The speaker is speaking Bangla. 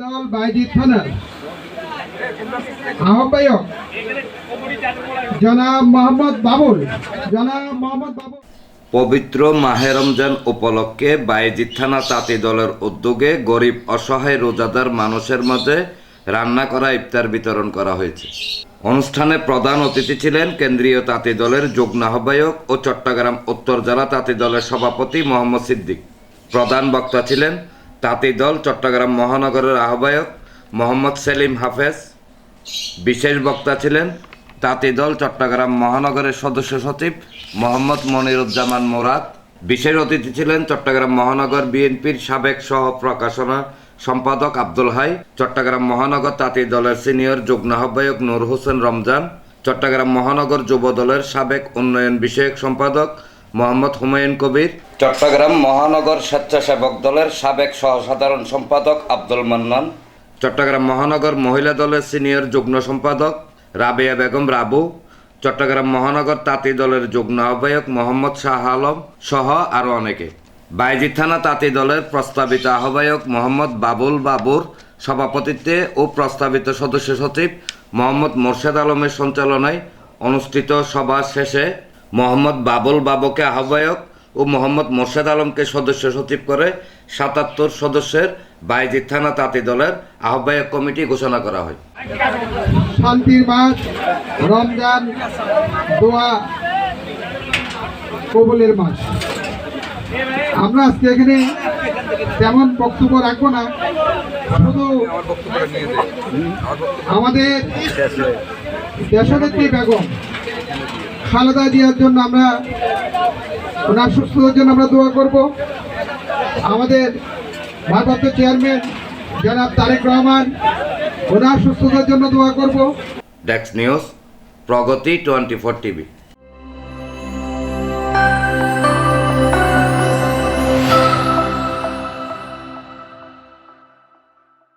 দল বাইজিৎ থানার। আহ্বায়ক জনাব মোহাম্মদ বাবুল, জনাব মোহাম্মদ বাবুল। পবিত্র মাহে রমজান উপলক্ষে বাইজিৎ থানা তাঁতি দলের উদ্যোগে গরিব, অসহায়, রোজাদার মানুষের মাঝে রান্না করা, ইফতার বিতরণ করা হয়েছে। অনুষ্ঠানে প্রধান অতিথি ছিলেন কেন্দ্রীয় তাঁতি দলের যুগ্ম আহ্বায়ক ও চট্টগ্রাম উত্তর জেলা তাঁতি দলের সভাপতি মোহাম্মদ সিদ্দিক। প্রধান বক্তা ছিলেন তাঁতি দল চট্টগ্রাম মহানগরের আহ্বায়ক মোহাম্মদ সেলিম হাফেজ। বিশেষ বক্তা ছিলেন তাঁতি দল চট্টগ্রাম মহানগরের সদস্য সচিব মোহাম্মদ মনিরুজ্জামান মোরাদ। বিশেষ অতিথি ছিলেন চট্টগ্রাম মহানগর বিএনপির সাবেক সহ প্রকাশনা সম্পাদক আব্দুল হাই, চট্টগ্রাম মহানগর তাঁতি দলের সিনিয়র যুগ্ম আহ্বায়ক নূর হোসেন রমজান, চট্টগ্রাম মহানগর যুব দলের সাবেক উন্নয়ন বিষয়ক সম্পাদক মোহাম্মদ হুমায়ুন কবির চট্টগ্রাম মহানগর স্বেচ্ছাসেবক দলের সাবেক সহসাধারণ সম্পাদক আব্দুল মান্নান, চট্টগ্রাম মহানগর মহিলা দলের সিনিয়র যুগ্ম সম্পাদক রাবেয়া বেগম রাবু, চট্টগ্রাম মহানগর তাঁতি দলের যুগ্ম আহ্বায়ক মোহাম্মদ শাহ আলম সহ আরও অনেকে। বাইজি থানা তাঁতি দলের প্রস্তাবিত আহ্বায়ক মোহাম্মদ বাবুল বাবুর সভাপতিত্বে ও প্রস্তাবিত সদস্য সচিব মোহাম্মদ মোর্শেদ আলমের সঞ্চালনায় অনুষ্ঠিত সভা শেষে মোহাম্মদ বাবুল বাবুকে আহ্বায়ক ও মোহাম্মদ মোর্শেদ আলমকে সদস্য সচিব করে সাতাত্তর সদস্যের বাইজিৎ থানা তাঁতি দলের আহ্বায়ক কমিটি ঘোষণা করা হয়। শান্তির মাস, রমজান, দোয়া, কবুলের মাস। আমরা আজকে এখানে তেমন বক্তব্য রাখব না, শুধু আমাদের দেশনেত্রী বেগম খালেদা জিয়ার জন্য আমরা ওনার সুস্থতার জন্য আমরা দোয়া করব। আমাদের ভারপ্রাপ্ত চেয়ারম্যান জনাব তারেক রহমান, ওনার সুস্থতার জন্য দোয়া করব। ডেক্স news Pragati twenty four TV